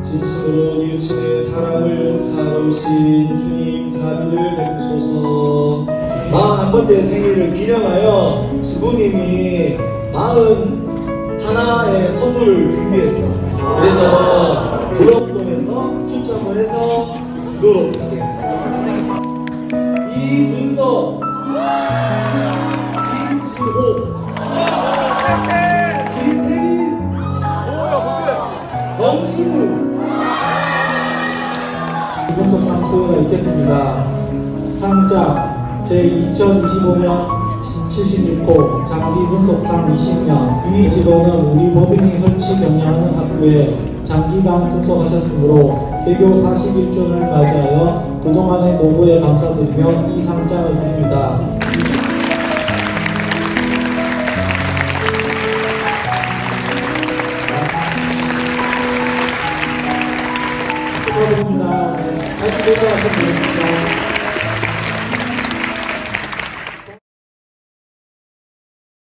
친의 사랑을 용서하러 오신 주님 자비를 베푸소서. 마흔 번째 생일을 기념하여 시부님이 마흔 하나의 선물을 준비했어. 그래서 교역동에서 추첨을 해서 주도록 하게 이준석 김진호 김태민 정승우 이분석 수여가 있겠습니다. 상장 제2025년 76호 장기 분석상 20년 위 직원은 우리 법인이 설치 경영하는 학교에 장기간 분석하셨으므로 개교 41주년을 맞이하여 그동안의 노고에 감사드리며 이 상장을 드립니다. 축하드립니다. 还记得多少次